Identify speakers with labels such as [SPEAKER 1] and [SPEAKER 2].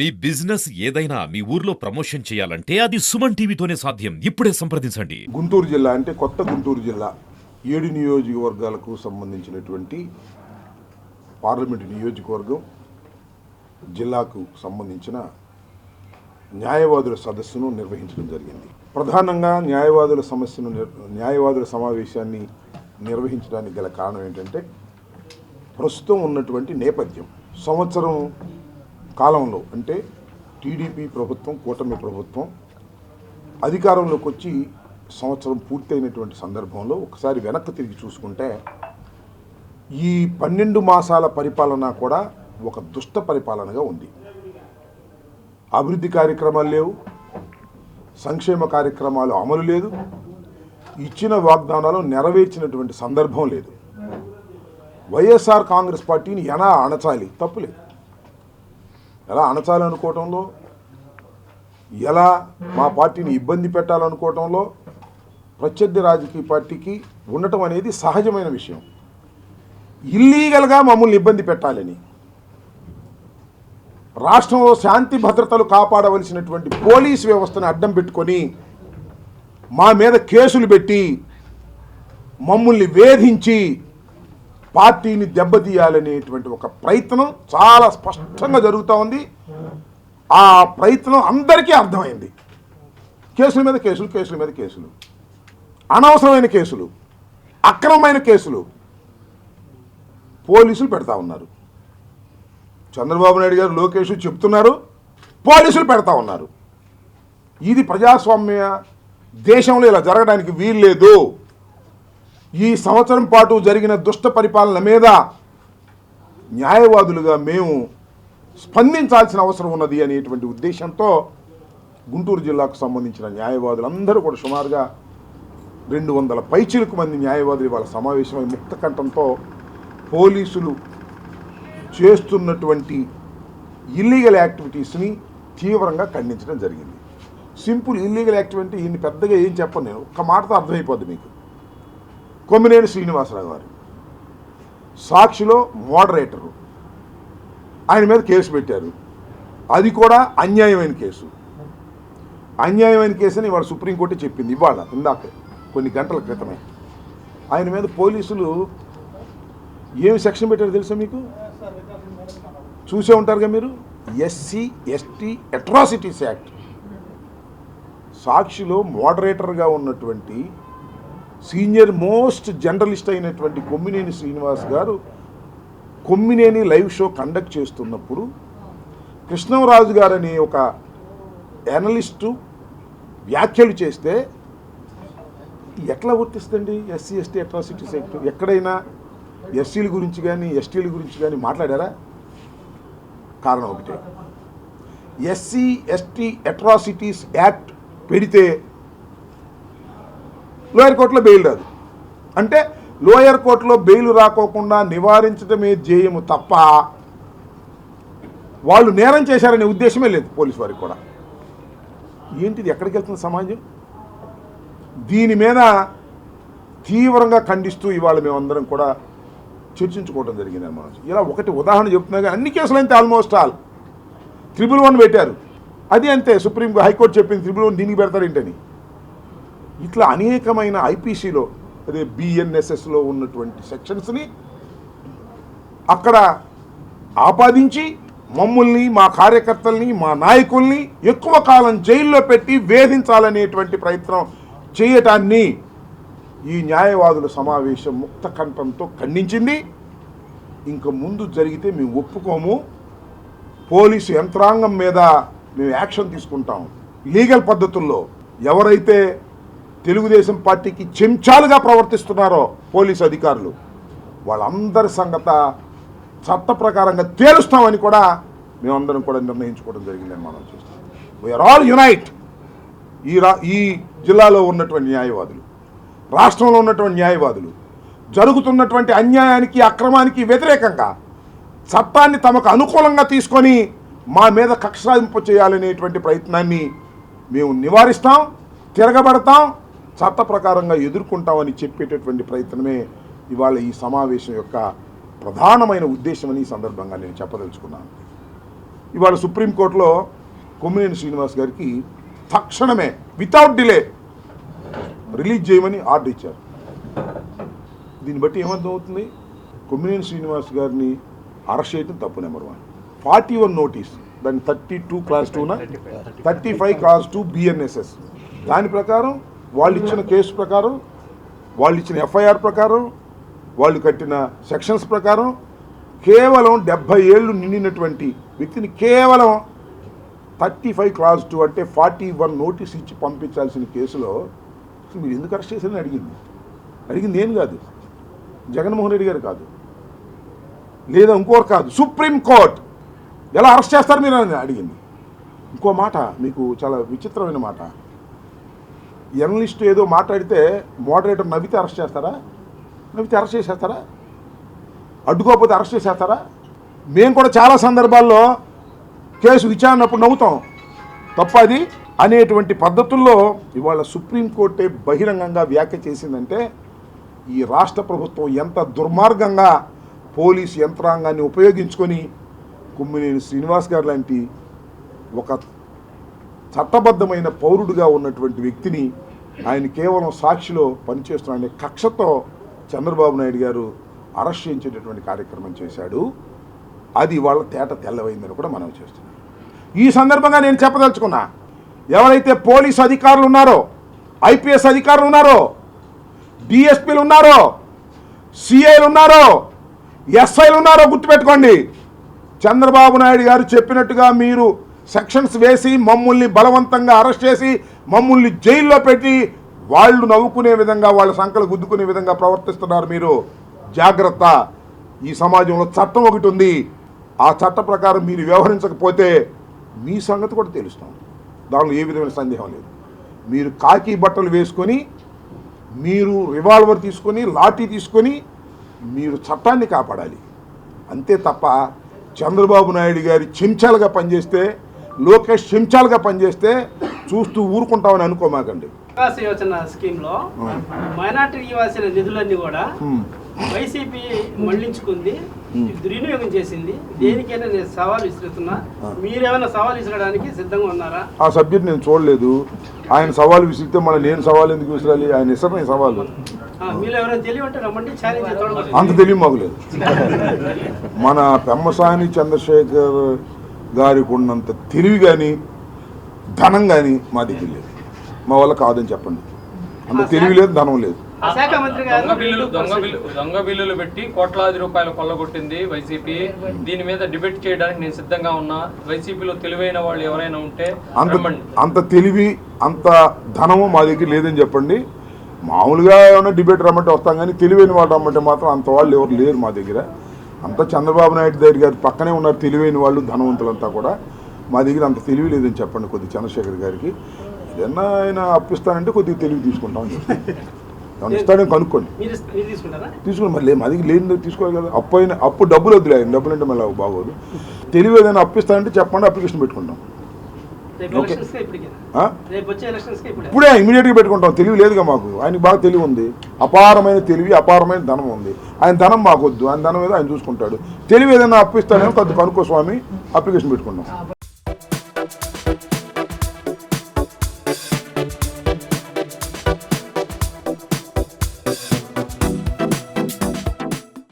[SPEAKER 1] మీ business ఏదైనా మీ ఊర్లో promotion చేయాలంటే అది సుమన్ టీవీతోనే సాధ్యం. ఇప్పుడే సంప్రదించండి.
[SPEAKER 2] గుంటూరు జిల్లా అంటే కొత్త గుంటూరు జిల్లా. ఏడు నియోజకవర్గాలకు సంబంధించినటువంటి పార్లమెంటు నియోజకవర్గం జిల్లాకు సంబంధించిన న్యాయవాదుల సదస్సును నిర్వహించడం జరిగింది. ప్రధానంగా న్యాయవాదుల సమస్యను న్యాయవాదుల సమావేశాన్ని నిర్వహించడానికి గల కారణం ఏంటంటే ప్రస్తుతం ఉన్నటువంటి నేపథ్యం. సంవత్సరం కాలంలో అంటే టీడీపీ ప్రభుత్వం కూటమి ప్రభుత్వం అధికారంలోకి వచ్చి సంవత్సరం పూర్తయినటువంటి సందర్భంలో ఒకసారి వెనక్కి తిరిగి చూసుకుంటే ఈ పన్నెండు మాసాల పరిపాలన కూడా ఒక దుష్ట పరిపాలనగా ఉంది. అభివృద్ధి కార్యక్రమాలు లేవు సంక్షేమ కార్యక్రమాలు అమలు లేదు ఇచ్చిన వాగ్దానాలు నెరవేర్చినటువంటి సందర్భం లేదు. వైఎస్ఆర్ కాంగ్రెస్ పార్టీని ఎలా అణచాలి తప్పులేదు ఎలా అణచాలనుకోవటంలో ఎలా మా పార్టీని ఇబ్బంది పెట్టాలనుకోవటంలో ప్రత్యర్థి రాజకీయ పార్టీకి ఉండటం అనేది సహజమైన విషయం. ఇల్లీగల్గా మమ్మల్ని ఇబ్బంది పెట్టాలని రాష్ట్రంలో శాంతి భద్రతలు కాపాడవలసినటువంటి పోలీస్ వ్యవస్థను అడ్డం పెట్టుకొని మా మీద కేసులు పెట్టి మమ్మల్ని వేధించి పార్టీని దెబ్బతీయాలనేటువంటి ఒక ప్రయత్నం చాలా స్పష్టంగా జరుగుతూ ఉంది. ఆ ప్రయత్నం అందరికీ అర్థమైంది. కేసుల మీద కేసులు కేసుల మీద కేసులు. అనవసరమైన కేసులు అక్రమమైన కేసులు పోలీసులు పెడతా ఉన్నారు. చంద్రబాబు నాయుడు గారు లోకేష్ చెప్తున్నారు పోలీసులు పెడతా ఉన్నారు. ఇది ప్రజాస్వామ్య దేశంలో ఇలా జరగడానికి వీల్లేదు. ఈ సంవత్సరం పాటు జరిగిన దుష్ట పరిపాలన మీద న్యాయవాదులుగా మేము స్పందించాల్సిన అవసరం ఉన్నది అనేటువంటి ఉద్దేశంతో గుంటూరు జిల్లాకు సంబంధించిన న్యాయవాదులు అందరూ కూడా సుమారుగా రెండు వందల పైచిలకు మంది న్యాయవాదులు వాళ్ళ సమావేశమై ముక్త కంఠంతో పోలీసులు చేస్తున్నటువంటి ఇల్లీగల్ యాక్టివిటీస్ని తీవ్రంగా ఖండించడం జరిగింది. సింపుల్ ఇల్లీగల్ యాక్టివిటీ ఈయన పెద్దగా ఏం చెప్పను నేను. ఒక్క మాటతో అర్థమైపోద్ది మీకు. కొమ్మినేని శ్రీనివాసరావు గారు. సాక్షిలో మోడరేటరు. ఆయన మీద కేసు పెట్టారు. అది కూడా అన్యాయమైన కేసు. అన్యాయమైన కేసు అని ఇవాళ సుప్రీంకోర్టు చెప్పింది ఇవాళ ఇందాక కొన్ని గంటల క్రితమే. ఆయన మీద పోలీసులు ఏమి సెక్షన్ పెట్టారో తెలుసా మీకు? చూసే ఉంటారుగా మీరు? SC ST atrocities act. సాక్షిలో మోడరేటర్గా ఉన్నటువంటి సీనియర్ మోస్ట్ జర్నలిస్ట్ అయినటువంటి కొమ్మినేని శ్రీనివాస్ గారు కొమ్మినేని లైవ్ షో కండక్ట్ చేస్తున్నప్పుడు కృష్ణరాజు గారని ఒక అనలిస్టు వ్యాఖ్యలు చేస్తే ఎట్లా వర్తిస్తుంది ఎస్సీ ఎస్టీ అట్రాసిటీస్ యాక్ట్ ఎక్కడైనా ఎస్సీల గురించి కానీ ఎస్టీల గురించి కానీ మాట్లాడారా? కారణం ఒకటే. ఎస్సీ ఎస్టీ అట్రాసిటీస్ యాక్ట్ పెడితే లోయర్ కోర్టులో బెయిల్ రాదు. అంటే లోయర్ కోర్టులో బెయిల్ రాకోకుండా నివారించడమే ధ్యేయము తప్ప వాళ్ళు నేరం చేశారనే ఉద్దేశమే లేదు పోలీసు వారికి కూడా. ఏంటిది ఎక్కడికి వెళ్తుంది సమాజం? దీని మీద తీవ్రంగా ఖండిస్తూ ఇవాళ మేమందరం కూడా చర్చించుకోవడం జరిగింది అన్నమాట ఇలా ఒకటి ఉదాహరణ చెప్తున్నా కానీ అన్ని కేసులు అయితే ఆల్మోస్ట్ ఆల్ త్రిబుల్ వన్ పెట్టారు. అది అంతే సుప్రీం హైకోర్టు చెప్పింది త్రిబుల్ వన్ దీనికి పెడతారు ఏంటని ఇట్లా అనేకమైన ఐపీసీలో అదే బిఎన్ఎస్ఎస్లో ఉన్నటువంటి సెక్షన్స్ని అక్కడ ఆపాదించి మమ్మల్ని మా కార్యకర్తల్ని మా నాయకుల్ని ఎక్కువ కాలం జైల్లో పెట్టి వేధించాలనేటువంటి ప్రయత్నం చేయటాన్ని ఈ న్యాయవాదుల సమావేశం ముక్త కంఠంతో ఖండించింది. ఇంక ముందు జరిగితే మేము ఒప్పుకోము. పోలీసు యంత్రాంగం మీద మేము యాక్షన్ తీసుకుంటాం. లీగల్ పద్ధతుల్లో ఎవరైతే తెలుగుదేశం పార్టీకి చెంచాలుగా ప్రవర్తిస్తున్నారో పోలీసు అధికారులు. వాళ్ళందరి సంగత చట్ట ప్రకారంగా తేలుస్తామని కూడా మేమందరం కూడా నిర్ణయించుకోవడం జరిగిందని మనం చూస్తాం వీఆర్ ఆల్ యునైట్ ఈ రా ఈ జిల్లాలో ఉన్నటువంటి న్యాయవాదులు రాష్ట్రంలో ఉన్నటువంటి న్యాయవాదులు జరుగుతున్నటువంటి అన్యాయానికి అక్రమానికి వ్యతిరేకంగా చట్టాన్ని తమకు అనుకూలంగా తీసుకొని మా మీద కక్షాదింపు చేయాలనేటువంటి ప్రయత్నాన్ని మేము నివారిస్తాం తిరగబడతాం చట్ట ప్రకారంగా ఎదుర్కొంటామని చెప్పేటటువంటి ప్రయత్నమే ఇవాళ ఈ సమావేశం యొక్క ప్రధానమైన ఉద్దేశమని ఈ సందర్భంగా నేను చెప్పదలుచుకున్నాను. ఇవాళ సుప్రీంకోర్టులో కొమ్మినేని శ్రీనివాస్ గారికి తక్షణమే వితౌట్ డిలే రిలీజ్ చేయమని ఆర్డర్ ఇచ్చారు. దీన్ని బట్టి ఏమర్థం అవుతుంది కొమ్మినేని శ్రీనివాస్ గారిని అరెస్ట్ చేయడం తప్పు number one. Forty one notice దాని thirty two clause టూనా? Thirty five. Clause two BNSS దాని ప్రకారం వాళ్ళు ఇచ్చిన కేసు ప్రకారం వాళ్ళు ఇచ్చిన ఎఫ్ఐఆర్ ప్రకారం వాళ్ళు కట్టిన సెక్షన్స్ ప్రకారం కేవలం డెబ్భై ఏళ్ళు నిండినటువంటి వ్యక్తిని కేవలం థర్టీ ఫైవ్ క్లాస్ టూ అంటే ఫార్టీ వన్ నోటీస్ ఇచ్చి పంపించాల్సిన కేసులో అసలు మీరు ఎందుకు అరెస్ట్ చేశారని అడిగింది. అడిగింది నేను కాదు. జగన్మోహన్ రెడ్డి గారు కాదు. లేదా ఇంకోరు కాదు. Supreme court. ఎలా అరెస్ట్ చేస్తారు మీరు అని అడిగింది. ఇంకో మాట మీకు చాలా విచిత్రమైన మాట. జర్నలిస్ట్ ఏదో మాట్లాడితే మోడరేటర్ నవ్వితే అరెస్ట్ చేస్తారా? నవ్వితే అరెస్ట్ చేసేస్తారా? అడ్డుకోకపోతే అరెస్ట్ చేసేస్తారా? మేము కూడా చాలా సందర్భాల్లో కేసు విచారణప్పుడు నవ్వుతాం. తప్పది అనేటువంటి పద్ధతుల్లో ఇవాళ సుప్రీంకోర్టే బహిరంగంగా వ్యాఖ్య చేసిందంటే ఈ రాష్ట్ర ప్రభుత్వం ఎంత దుర్మార్గంగా పోలీస్ యంత్రాంగాన్ని ఉపయోగించుకొని కుమ్మినేని శ్రీనివాస్ గారు లాంటి ఒక చట్టబద్ధమైన పౌరుడిగా ఉన్నటువంటి వ్యక్తిని ఆయన కేవలం సాక్షిలో పనిచేస్తున్నాడనే కక్షతో చంద్రబాబు నాయుడు గారు అరెస్ట్ చేయించేటటువంటి కార్యక్రమం చేశాడు. అది వాళ్ళ తేట తెల్లవైందని కూడా మనం చేస్తున్నాం. ఈ సందర్భంగా నేను చెప్పదలుచుకున్నా ఎవరైతే పోలీసు అధికారులు ఉన్నారో ఐపీఎస్ అధికారులు ఉన్నారో డిఎస్పీలు ఉన్నారో సిఐలు ఉన్నారో ఎస్ఐలు ఉన్నారో గుర్తుపెట్టుకోండి. చంద్రబాబు నాయుడు గారు చెప్పినట్టుగా మీరు సెక్షన్స్ వేసి మమ్మల్ని బలవంతంగా అరెస్ట్ చేసి మమ్మల్ని జైల్లో పెట్టి వాళ్ళు నవ్వుకునే విధంగా వాళ్ళ సంకలు గుద్దుకునే విధంగా ప్రవర్తిస్తున్నారు మీరు. జాగ్రత్త. ఈ సమాజంలో చట్టం ఒకటి ఉంది. ఆ చట్ట ప్రకారం మీరు వ్యవహరించకపోతే మీ సంగతి కూడా తెలుస్తాం. దానిలో ఏ విధమైన సందేహం లేదు. మీరు కాకి బట్టలు వేసుకొని మీరు రివాల్వర్ తీసుకొని లాఠీ తీసుకొని మీరు చట్టాన్ని కాపాడాలి. అంతే తప్ప చంద్రబాబు నాయుడు గారి చెంచాలుగా పనిచేస్తే లోకేష్ చెంచాలుగా పనిచేస్తే చూస్తూ ఊరుకుంటామని అనుకోమాకండి.
[SPEAKER 3] నివాస యోజన స్కీమ్లో మైనార్టీ ఇవ్వాల్సిన నిధులన్నీ కూడా. వైసీపీ మళ్ళించుకుంది దుర్వినియోగం చేసింది. దేనికైనా నేను సవాల్ విసురుతున్నా. మీరేమైనా సవాల్ విసరడానికి సిద్ధంగా ఉన్నారా?
[SPEAKER 2] ఆ సబ్జెక్ట్ నేను చూడలేదు. ఆయన సవాల్ విసిరితే మళ్ళీ నేను సవాల్ ఎందుకు విసిరాలి? ఆయన ఇస్తారు నేను సవాలు అంత తెలివి మాకు లేదు. మన పెమ్మసాని చంద్రశేఖర్ గారికి ఉన్నంత తెలివి కానీ ధనం కానీ మా దగ్గర లేదు. మా వల్ల కాదని చెప్పండి. అంత తెలివి లేదు ధనం లేదు.
[SPEAKER 4] దొంగ బిల్లులు దొంగ బిల్లు దొంగ బిల్లులు పెట్టి కోట్లాది రూపాయలు కొల్లగొట్టింది వైసీపీ. దీని మీద డిబేట్ చేయడానికి నేను సిద్ధంగా ఉన్నా. వైసీపీలో తెలివైన వాళ్ళు ఎవరైనా ఉంటే
[SPEAKER 2] అంత అంత తెలివి అంత ధనము మా దగ్గర లేదని చెప్పండి. మామూలుగా ఏమైనా డిబేట్ రమ్మంటే వస్తాం కానీ తెలివైన వాళ్ళు రమ్మంటే మాత్రం అంత వాళ్ళు ఎవరు లేరు మా దగ్గర. అంత చంద్రబాబు నాయుడు దగ్గర గారి పక్కనే ఉన్నారు తెలివైన వాళ్ళు ధనవంతులంతా కూడా మా దగ్గర అంత తెలివి లేదని చెప్పండి కొద్ది చంద్రశేఖర్ గారికి. ఏదన్నా ఆయన అప్పిస్తానంటే కొద్దిగా తెలివి తీసుకుంటామని చెప్పండి ఏమన్నా ఇస్తాడని కనుక్కోండి.
[SPEAKER 3] మీరు మీరు
[SPEAKER 2] తీసుకుని మళ్ళీ మా దగ్గర లేని తీసుకోవాలి కదా. అప్పు అయిన అప్పు డబ్బులు వద్దులే డబ్బులు అంటే మళ్ళీ బాగోదు. తెలివి ఏదైనా అప్పిస్తానంటే చెప్పండి అప్లికేషన్ పెట్టుకుంటాం. ఇప్పుడే. ఇమీడియట్గా పెట్టుకుంటాం. తెలివి లేదుగా మాకు. ఆయనకి బాగా తెలివి ఉంది. అపారమైన తెలివి అపారమైన ధనం ఉంది. ఆయన ధనం మాకు వద్దు ఆయన ధనం ఏదో ఆయన చూసుకుంటాడు. తెలివి ఏదైనా అప్పిస్తానేమో కొద్ది కనుక్కో స్వామి అప్లికేషన్ పెట్టుకుంటాం.